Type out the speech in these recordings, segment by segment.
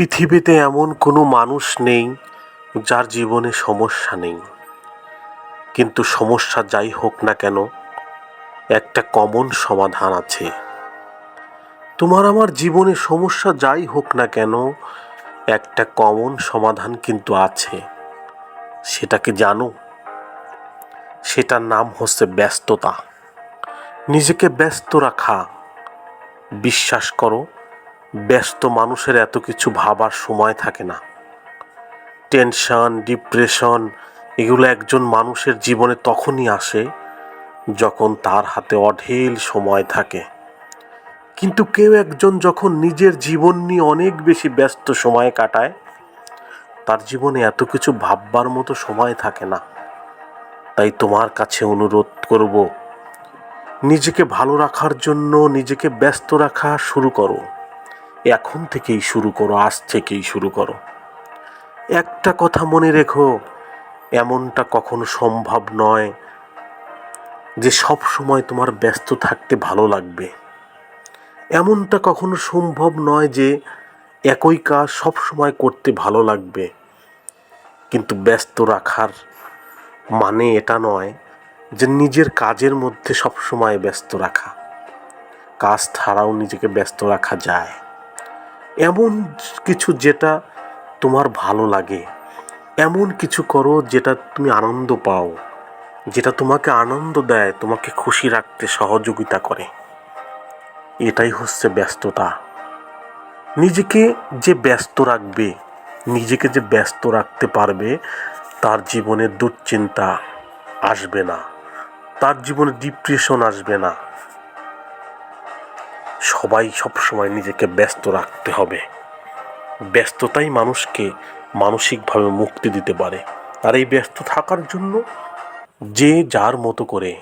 পৃথিবীতে এমন কোনো মানুষ নেই যার জীবনে সমস্যা নেই। কিন্তু সমস্যা যাই হোক না কেন, একটা কমন সমাধান আছে। তোমার আমার জীবনে সমস্যা যাই হোক না কেন, একটা কমন সমাধান কিন্তু আছে। সেটাকে জানো? সেটার নাম হচ্ছে ব্যস্ততা। নিজেকে ব্যস্ত রাখা। বিশ্বাস করো ব্যস্ত মানুষের এত কিছু ভাবার সময় থাকে না। টেনশন, ডিপ্রেশন, এগুলো একজন মানুষের জীবনে তখনই আসে যখন তার হাতে অঢেল সময় থাকে। কিন্তু কেউ একজন যখন নিজের জীবন নিয়ে অনেক বেশি ব্যস্ত সময় কাটায়, তার জীবনে এত কিছু ভাববার মতো সময় থাকে না। তাই তোমার কাছে অনুরোধ করব, নিজেকে ভালো রাখার জন্য নিজেকে ব্যস্ত রাখা শুরু করো। এখন থেকেই শুরু করো, আজ থেকেই শুরু করো। একটা কথা মনে রেখো, এমনটা কখনো সম্ভব নয় যে সব সময় তোমার ব্যস্ত থাকতে ভালো লাগবে। এমনটা কখনো সম্ভব নয় যে একই কাজ সব সময় করতে ভালো লাগবে। কিন্তু ব্যস্ত রাখার মানে এটা নয় যে নিজের কাজের মধ্যে সব সময় ব্যস্ত রাখা। কাজ ছাড়াও নিজেকে ব্যস্ত রাখা যায়। এমন কিছু যেটা তোমার ভালো লাগে। এমন কিছু করো যেটা তুমি আনন্দ পাও, যেটা তোমাকে আনন্দ দেয়, তোমাকে খুশি রাখতে সহযোগিতা করে। এটাই হচ্ছে ব্যস্ততা। নিজেকে যে ব্যস্ত রাখবে, নিজেকে যে ব্যস্ত রাখতে পারবে, তার জীবনে দুশ্চিন্তা আসবে না। তার জীবনে ডিপ্রেশন আসবে না। সবাই সবসময় নিজেকে ব্যস্ত রাখতে হবে। ব্যস্ততাই মানুষকে মানসিকভাবে মুক্তি দিতে পারে। আর এই ব্যস্ত থাকার জন্য যে যার মতো করে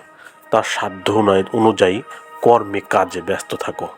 তার সাধ্য অনুযায়ী কর্মে কাজে ব্যস্ত থাকো।